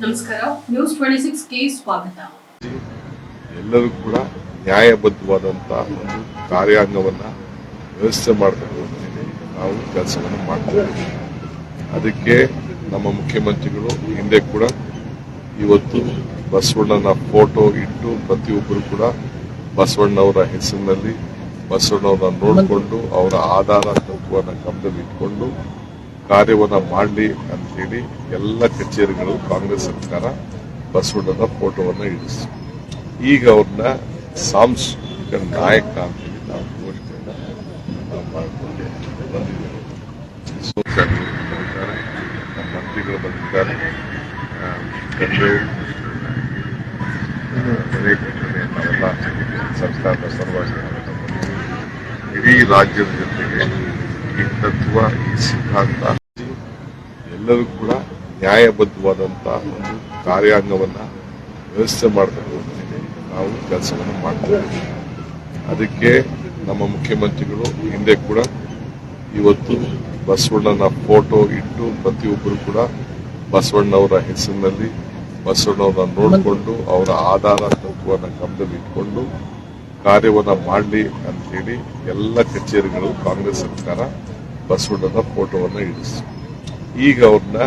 ನಮಸ್ಕಾರ. News twenty six K ಎಲ್ಲರೂ ಕೂಡ ನ್ಯಾಯಬದ್ಧವಾದಂಥ ಒಂದು ಕಾರ್ಯಾಂಗವನ್ನ ವ್ಯವಸ್ಥೆ ಮಾಡಬೇಕು ನಾವು ಕೆಲಸವನ್ನು ಮಾಡ್ತೇವೆ ಅದಕ್ಕೆ ನಮ್ಮ ಮುಖ್ಯಮಂತ್ರಿಗಳು ಹಿಂದೆ ಕೂಡ ಇವತ್ತು ಬಸವಣ್ಣನ ಫೋಟೋ ಇಟ್ಟು ಪ್ರತಿಯೊಬ್ಬರು ಕೂಡ ಬಸವಣ್ಣವರ ಹೆಸರಿನಲ್ಲಿ ಬಸವಣ್ಣವರನ್ನ ನೋಡಿಕೊಂಡು ಅವರ ಆಧಾರ ತತ್ವವನ್ನು ಗಮನದಲ್ಲಿ ಇಟ್ಕೊಂಡು ಕಾರ್ಯವನ್ನ ಮಾಡಲಿ ಅಂತೇಳಿ ಎಲ್ಲ ಕಚೇರಿಗಳು ಕಾಂಗ್ರೆಸ್ ಸರ್ಕಾರ ಬಸವಣ್ಣನ ಫೋಟೋವನ್ನು ಇಳಿಸಿ ಈಗ ಅವ್ರನ್ನ ಸಾಂಸ್ಕೃತಿಕ ನಾಯಕ ನಾವು ಘೋಷಣೆಯನ್ನ ನಾವು ನಮ್ಮ ಮಂತ್ರಿಗಳು ಬಂದಿದ್ದಾರೆ. ಸರ್ಕಾರದ ಬಂದಿದ್ದೇವೆ. ಇಡೀ ರಾಜ್ಯದ ಜೊತೆಗೆ ಈ ತತ್ವ ಈ ಸಿದ್ಧಾಂತ ಎಲ್ಲರೂ ಕೂಡ ನ್ಯಾಯಬದ್ಧವಾದಂಥ ಒಂದು ಕಾರ್ಯಾಂಗವನ್ನ ವ್ಯವಸ್ಥೆ ಅಂತೇಳಿ ನಾವು ಕೆಲಸವನ್ನು ಮಾಡ್ತೇವೆ ಅದಕ್ಕೆ ನಮ್ಮ ಮುಖ್ಯಮಂತ್ರಿಗಳು ಹಿಂದೆ ಕೂಡ ಇವತ್ತು ಬಸವಣ್ಣನ ಫೋಟೋ ಇಟ್ಟು ಪ್ರತಿಯೊಬ್ಬರು ಕೂಡ ಬಸವಣ್ಣವರ ಹೆಸರಿನಲ್ಲಿ ಬಸವಣ್ಣವರನ್ನ ನೋಡಿಕೊಂಡು ಅವರ ಆಧಾರ ತತ್ವವನ್ನು ಇಟ್ಕೊಂಡು ಕಾರ್ಯವನ್ನ ಮಾಡಲಿ ಅಂತೇಳಿ ಎಲ್ಲ ಕಚೇರಿಗಳು ಕಾಂಗ್ರೆಸ್ ಸರ್ಕಾರ ಬಸವಣ್ಣನ ಫೋಟೋವನ್ನು ಇಳಿಸಿ ಈಗ ಅವ್ರನ್ನ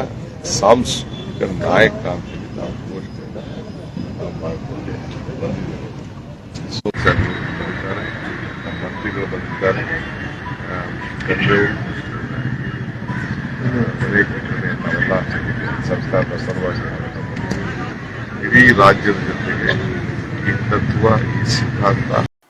ಸಾಂಸ್ಕೃತಿಕ ನಾಯಕ ಅಂತೇಳಿ ನಾವು ಬಂದಿದ್ದಾರೆ, ನಮ್ಮ ಮಂತ್ರಿಗಳು ಬಂದಿದ್ದಾರೆ. ನಾವೆಲ್ಲ ಸರ್ಕಾರದ ಸಲುವಾಗಿ ಇಡೀ ರಾಜ್ಯದ ಜೊತೆಗೆ ಈ ತತ್ವ, ಈ ಸಿದ್ಧಾಂತ